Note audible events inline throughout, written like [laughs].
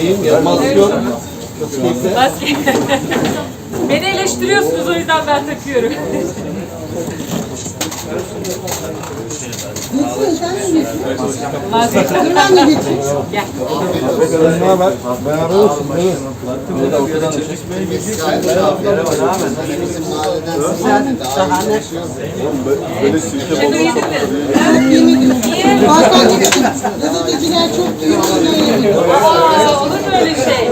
İyiyim, yok. Maske. [laughs] Beni eleştiriyorsunuz o yüzden ben takıyorum. [laughs] De geçeyim. Gel. Ne haber? Beraber olsun. Evet. Mi? Yemedim. Niye? Bazen. Gazeteciler çok. Ben yedim. Aa, olur mu öyle şey?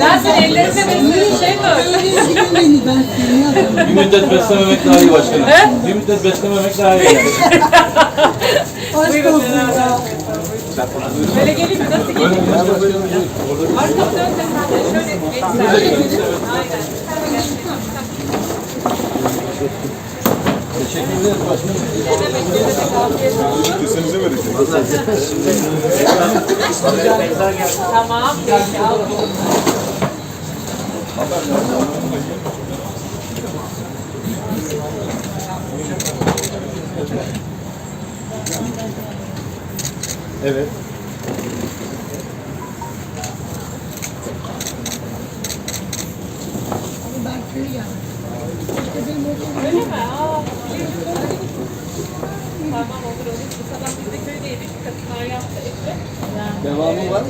Ben seni ellerinde besledim şey mi? Öyle gibi beni ben seni yazdım. Bir müddet beslememek daha iyi başkanım. Müddet beslememek daha iyi. Aşk olsun ya. Böyle geleyim mi? Nasıl geleyim? Arkamı dön de sen de şöyle bir güzel. Aynen. Teşekkür ederiz başkanım. Ne demek ne demek afiyet olsun. Tamam. Peki al. Evet. Ben. İşte benim okulum Öyle mi? Aa. Tamam olur olur. Bu sabah biz de köydeydik. Kadınlar yaptı etti. Devamı var mı?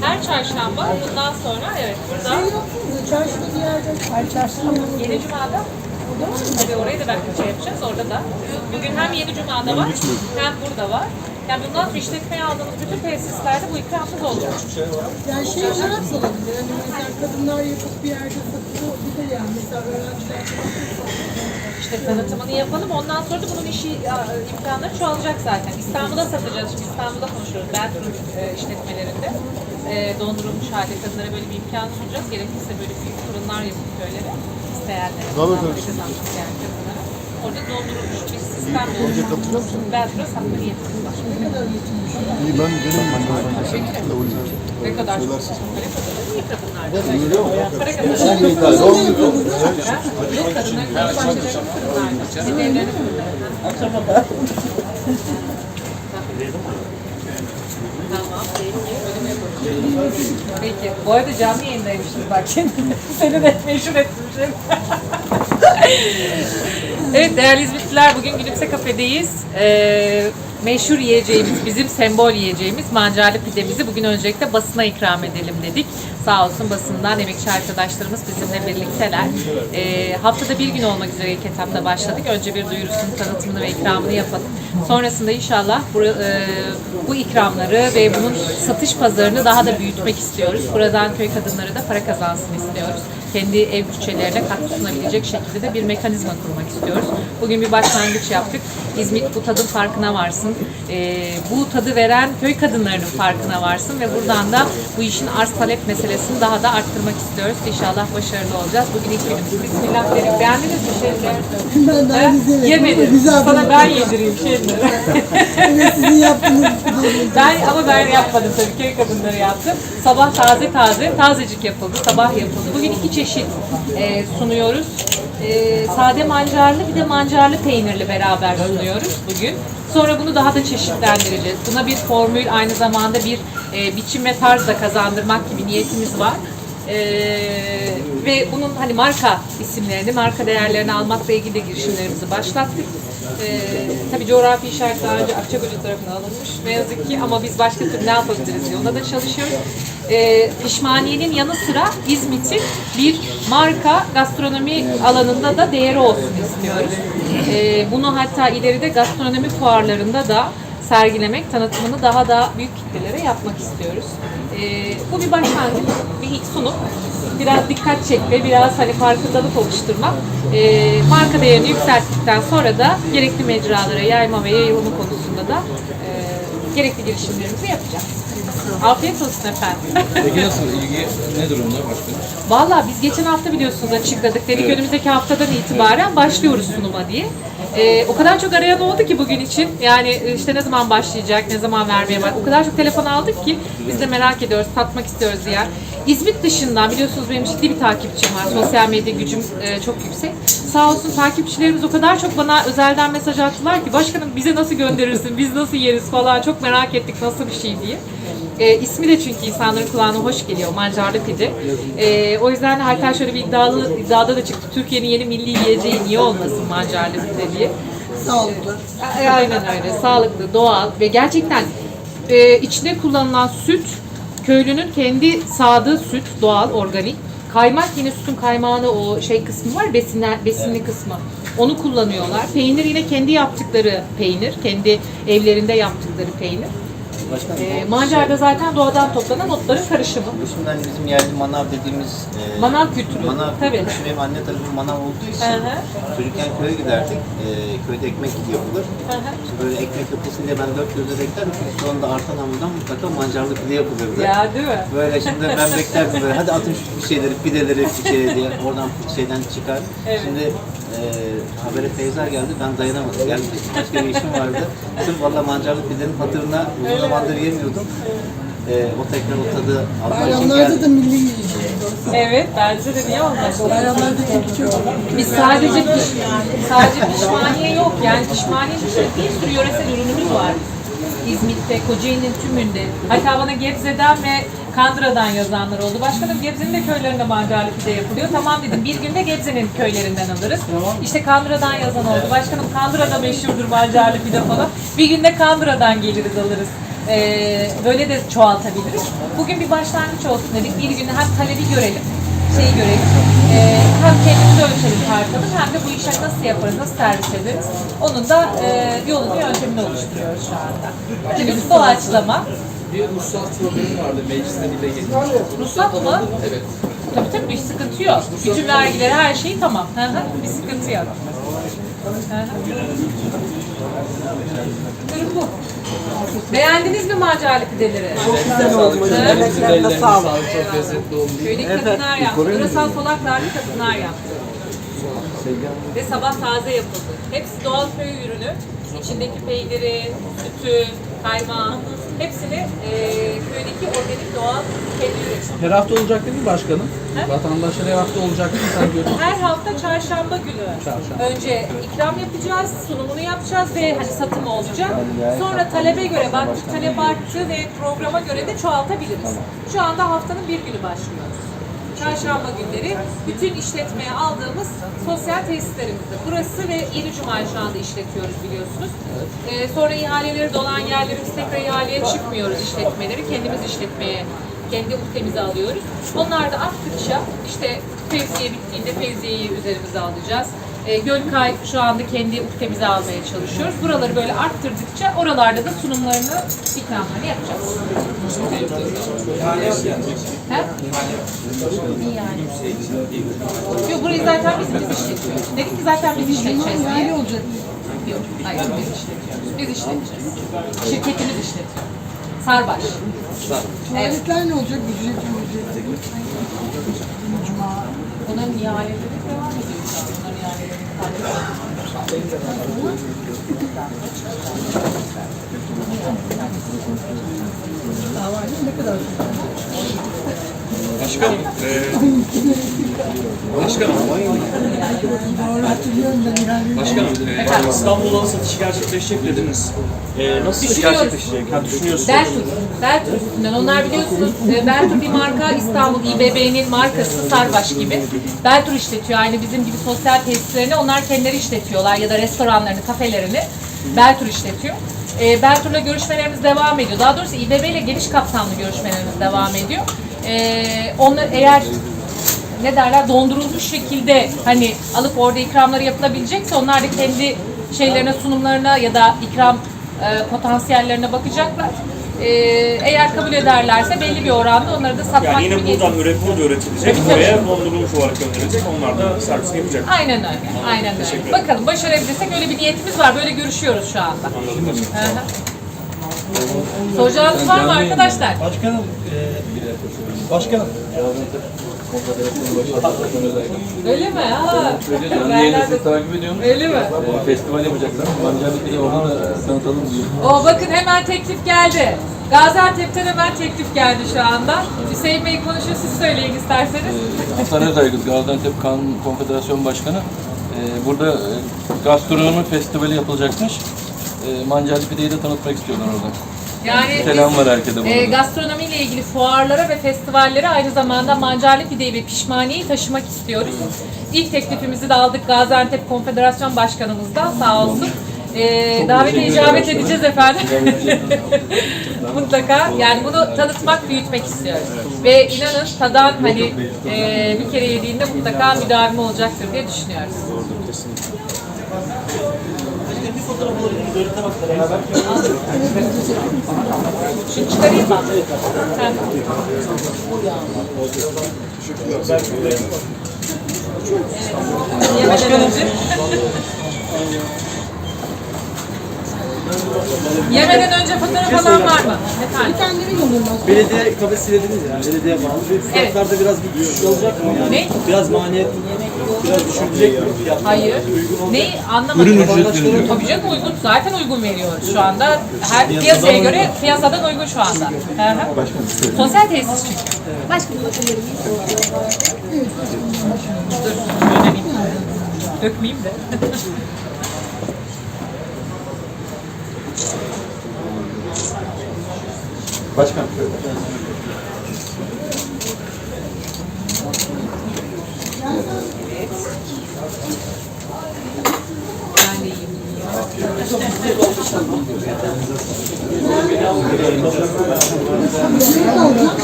Her çarşamba bundan sonra evet burada şey mu? Çarşıda bir yerde. Çarşıda mı? Yeni Cuma'da Tabii orayı da belki şey yapacağız orada da. Bugün hem Yeni Cuma'da var hem burada var. Yani bundan sonra işletmeye aldığımız bütün tesislerde bu ikramımız olacak. Yani şey olarak da olabilir. Hani mesela kadınlar yapıp bir yerde de yani mesela öğrenciler İşte tanıtımını yapalım. Ondan sonra da bunun işi imkanları çoğalacak zaten. İstanbul'da satacağız. Şimdi İstanbul'da konuşuyoruz. Beltrum e, işletmelerinde. E, dondurulmuş halde kadınlara böyle bir imkan sunacağız. Gerekirse böyle büyük fırınlar yapıp köylere isteyenlere. Tabii, tabii. kadınlara. Orada dondurulmuş bir sistem oluşturulmuş. Beltrum'a satma niyetimiz var. İyi ben benim Ne kadar çok para kazanır. İyi kadınlar. Para tabii. Yok kadınların kendi bahçelerinin fırınlarda. Bizim evlerinin fırınlarında. Tamam, peki. Öyle mi yapalım? Peki. Bu arada canlı yayındaymışız bak. [laughs] Seni de meşhur ettim şimdi. [laughs] evet değerli İzmitliler bugün Gülümse Kafe'deyiz. Ee, meşhur yiyeceğimiz, bizim sembol yiyeceğimiz mancarlı pidemizi bugün öncelikle basına ikram edelim dedik. Sağ olsun basından emekçi arkadaşlarımız bizimle birlikteler. Ee, haftada bir gün olmak üzere ilk etapta başladık. Önce bir duyurusunu, tanıtımını ve ikramını yapalım. Sonrasında inşallah bu, e, bu ikramları ve bunun satış pazarını daha da büyütmek istiyoruz. Buradan köy kadınları da para kazansın istiyoruz. Kendi ev bütçelerine katkı sunabilecek şekilde de bir mekanizma kurmak istiyoruz. Bugün bir başlangıç yaptık. İzmit bu tadın farkına varsın. Ee, bu tadı veren köy kadınlarının farkına varsın ve buradan da bu işin arz talep meselesini daha da arttırmak istiyoruz. İnşallah başarılı olacağız. Bugün ilk günümüz. Bismillah dedik. Beğendiniz mi şeyleri? Ben daha. Yemedim. Güzel. Sana ben yedireyim şeyleri. [laughs] Evet sizin yaptığınız [laughs] Ben ama ben yapmadım tabii köy kadınları yaptı. Sabah taze taze, tazecik yapıldı, sabah yapıldı. Bugün iki çeşit e, sunuyoruz. E, sade mancarlı bir de mancarlı peynirli beraber sunuyoruz bugün. Sonra bunu daha da çeşitlendireceğiz. Buna bir formül aynı zamanda bir e, biçim ve tarz da kazandırmak gibi niyetimiz var. Ee, ve bunun hani marka isimlerini, marka değerlerini almakla ilgili de girişimlerimizi başlattık. Ee, tabii coğrafi işaret daha önce Akçakoca tarafından alınmış. Ne yazık ki ama biz başka türlü ne yapabiliriz diye ona da çalışıyoruz. Ee, pişmaniyenin yanı sıra İzmit'in bir marka gastronomi alanında da değeri olsun istiyoruz. Ee, bunu hatta ileride gastronomi fuarlarında da sergilemek, tanıtımını daha da büyük kitlelere yapmak istiyoruz. Ee, bu bir başlangıç, bir ilk sunum. Biraz dikkat çekme, biraz hani farkındalık oluşturmak. Ee, marka değerini yükselttikten sonra da gerekli mecralara yayma ve yayılımı konusunda da e, gerekli girişimlerimizi yapacağız. Afiyet olsun efendim. Peki nasıl ilgi ne durumda başkanım? Valla biz geçen hafta biliyorsunuz açıkladık. Dedik önümüzdeki haftadan itibaren başlıyoruz sunuma diye. Ee, o kadar çok arayan oldu ki bugün için. Yani işte ne zaman başlayacak, ne zaman vermeye var. O kadar çok telefon aldık ki biz de merak ediyoruz, tatmak istiyoruz diye. İzmit dışından biliyorsunuz benim ciddi bir takipçim var. Sosyal medya gücüm e, çok yüksek. Sağ olsun takipçilerimiz o kadar çok bana özelden mesaj attılar ki başkanım bize nasıl gönderirsin, biz nasıl yeriz falan çok merak ettik nasıl bir şey diye. E, ismi de çünkü insanların kulağına hoş geliyor mancarlı pide. E, o yüzden de hatta şöyle bir iddialı, iddiada da çıktı Türkiye'nin yeni milli yiyeceği niye olmasın mancarlı pide diye. Sağlıklı. A- Aynen öyle. Sağlıklı, doğal ve gerçekten e, içinde kullanılan süt köylünün kendi sağdığı süt, doğal, organik. Kaymak yine sütün kaymağını o şey kısmı var, besinler, besinli kısmı. Onu kullanıyorlar. Peynir yine kendi yaptıkları peynir, kendi evlerinde yaptıkları peynir. Başkanım, E, mancar da zaten doğadan toplanan otların karışımı. şimdi hani bizim yerli manav dediğimiz e, Manav kültürü, Manav tabii. kültürü. Benim anne tarafım manav olduğu için Hı hı. çocukken köye giderdik. E, köyde ekmek yapılır. Hı hı. İşte böyle ekmek yapılsın diye ben dört gözle beklerdim. Çünkü sonunda artan hamurdan mutlaka mancarlı pide yapılırdı. Ya değil mi? Böyle şimdi ben beklerdim böyle hadi atın şu bir şeyleri, pideleri içeri diye oradan şeyden çıkar. Evet. Şimdi e, habere Feyza geldi ben dayanamadım. Geldi başka bir işim vardı. Sırf valla mancarlı pidenin hatırına uzun zamandır yemiyordum. E, o tekrar o tadı almak için Bayramlarda da milli yiyecek. Evet, bence de niye olmasın? Bayramlarda çok çok. Biz sadece piş, sadece pişmaniye yok yani pişmaniye dışında bir sürü yöresel ürünümüz var. İzmit'te, Kocaeli'nin tümünde. Hatta bana Gebze'den ve Kandıra'dan yazanlar oldu. Başkanım Gebze'nin de köylerinde mancarlı pide yapılıyor. Tamam dedim bir günde Gebze'nin köylerinden alırız. İşte Kandıra'dan yazan oldu. Başkanım Kandıra'da meşhurdur mancarlı pide falan. Bir günde Kandıra'dan geliriz alırız. Ee, böyle de çoğaltabiliriz. Bugün bir başlangıç olsun dedik. Bir günde hem talebi görelim şeyi görelim. Ee, hem kendimizi ölçelim tartalım hem de bu işe nasıl yaparız, nasıl servis ederiz. Onun da e, yolunu, yöntemini oluşturuyoruz şu anda. Birincisi doğaçlama. Bir ruhsat problemi vardı mecliste dile getirmiş. Ruhsat mı? Evet. Tabii tabii bir sıkıntı yok. Bütün vergileri, her şeyi tamam. Hı hı, bir sıkıntı yok. Hı hı. Durum bu. Beğendiniz mi macarlı pideleri? Güzel olmuş. Emeklerine sağlık. Çok lezzetli olmuş. Köydeki kadınlar yaptı. Burasal solaklarlı kadınlar yaptı. Ve sabah taze yapıldı. Hepsi doğal köy ürünü. İçindeki peyniri, sütü, kaymağı hepsini eee köydeki organik doğal kendi üretimi. Her hafta olacak değil mi başkanım? He? Vatandaşlar her hafta olacak değil mi? Sen [laughs] gördün. Her hafta çarşamba günü Çarşamba. önce ikram yapacağız, sunumunu yapacağız ve hani satım olacak. Sonra talebe göre baktık talep arttı ve programa göre de çoğaltabiliriz. Şu anda haftanın bir günü başlıyoruz. Çarşamba günleri bütün işletmeye aldığımız sosyal tesislerimizde. Burası ve Yeni Cuma'yı şu anda işletiyoruz biliyorsunuz. Ee, sonra ihaleleri dolan yerlerimiz tekrar ihaleye çıkmıyoruz işletmeleri. Kendimiz işletmeye kendi ülkemize alıyoruz. Onlar da arttıkça işte fevziye bittiğinde fevziyeyi üzerimize alacağız. E, Gölkay şu anda kendi ülkemize almaya çalışıyoruz. Buraları böyle arttırdıkça oralarda da sunumlarını, ikramlarını yapacağız. He? İyi yani. Yok burayı zaten biz, biz işletiyoruz. Dedik ki zaten biz işleteceğiz diye. Yani olacak. Yok, hayır biz işletiyoruz. Biz işleteceğiz. Şirketimiz işletiyor. Sarbaş. Tuvaletler ne olacak? Ücretli ücretli. Bunların ihaleleri devam ediyor. Şu an. Bunların ihaleleri Başkanım, eee başkanım, başkanım, eee, İstanbul'da satışı gerçekleşecek dediniz. Eee nasıl Düşünüyoruz. gerçekleşecek? Ha, düşünüyorsunuz. Beltur. Beltur üstünden. Onlar biliyorsunuz e, Beltur bir marka İstanbul İBB'nin markası Sarbaş gibi. Beltur işletiyor aynı bizim gibi sosyal tesislerini onlar kendileri işletiyorlar ya da restoranlarını, kafelerini Beltur işletiyor. E, Beltur'la görüşmelerimiz devam ediyor. Daha doğrusu İBB ile geniş kapsamlı görüşmelerimiz devam ediyor. E, onlar eğer ne derler dondurulmuş şekilde hani alıp orada ikramları yapılabilecekse onlar da kendi şeylerine sunumlarına ya da ikram e, potansiyellerine bakacaklar. E, eğer kabul ederlerse belli bir oranda onları da satmak Yani yine buradan gelir. üret, burada üretilecek, Tabii, tabii. buraya dondurulmuş olarak gönderilecek. Onlar da servisini yapacak. Aynen öyle. Aynen öyle. Bakalım başarabilirsek öyle bir niyetimiz var. Böyle görüşüyoruz şu anda. Anladım başkanım. Hı hı. Soracağınız var mı arkadaşlar? Başkanım, başkanım. Öyle mi? Ha. Yayını takip ediyorum. Öyle mi? Festival yapacaklar. Mancarlı bir de onu da tanıtalım diyor. O bakın hemen teklif geldi. Gaziantep'ten hemen teklif geldi şu anda. Hüseyin Bey konuşuyor, siz söyleyin isterseniz. Hasan Özaygız, Gaziantep Kanun Konfederasyon Başkanı. Ee, burada e, gastronomi festivali yapılacakmış. Ee, mancarlı pideyi de tanıtmak istiyorlar orada. Yani Selam var herkese. E, gastronomiyle ilgili fuarlara ve festivallere aynı zamanda mancarlı pideyi ve pişmaniyeyi taşımak istiyoruz. İlk teklifimizi de aldık Gaziantep Konfederasyon Başkanımızdan sağ olsun. E, davete icabet edeceğiz efendim. [laughs] Mutlaka yani bunu tanıtmak, büyütmek istiyoruz. Ve inanın tadan hani e, bir kere yediğinde mutlaka müdavim olacaktır diye düşünüyoruz. Şunu çıkarayım mı? Sen. Yemeden önce. Yemeden önce fotoğraf alan var mı? Efendim? Kendileri yolundan. Belediye kapasite dediniz ya, belediye bağlı. Bu fiyatlarda biraz bir düşüş olacak mı yani? Ne? Biraz maliyet biraz düşürecek mi fiyat? Hayır. Ne? Anlamadım. Ürün ücretleri. Tabii canım uygun. Zaten uygun veriyoruz şu anda. Her piyasaya göre piyasadan uygun şu anda. Hı hı. Sosyal tesis çünkü. Başkanım bakabilir Dur. Önemliyim. Dökmeyeyim de. [laughs] Başkan şöyle. Yiyeyim.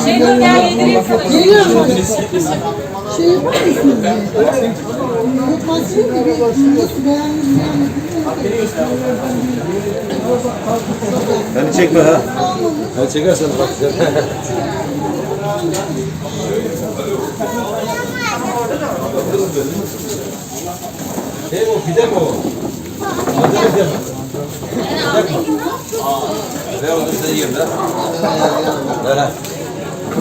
Şey dur gel yedireyim sana. Geliyorum. Şey yapar mısınız? Yok maske yok gibi. Nasıl? Beni çekme ha. Hadi çekersen bak. [laughs] Şey o pide mi o? Ver onu size yiyeyim de. Ver ha.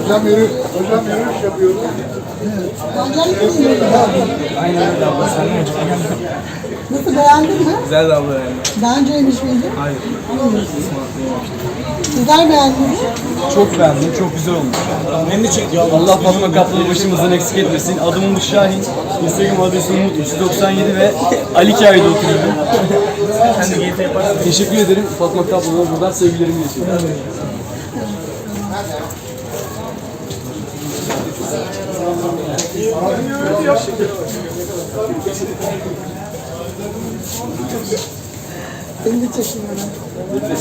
Hocam yürü. Hocam yürüyüş yapıyoruz. Aynen öyle abla, sen de Nasıl beğendin mi? Güzel de abla yani. Daha önce yemiş miydin? Hayır. Sizler beğendiniz mi? Çok beğendim, çok güzel olmuş. Beni de çek. Allah Fatma Kaplan'ı başımızdan eksik etmesin. Adım Umut Şahin. Instagram adresim Umut 397 ve Ali Kaya'da oturuyorum. Sen de GT yaparsın. Teşekkür ederim. Fatma Kaplan'a buradan sevgilerimi iletiyorum. Seni de çekiyorum.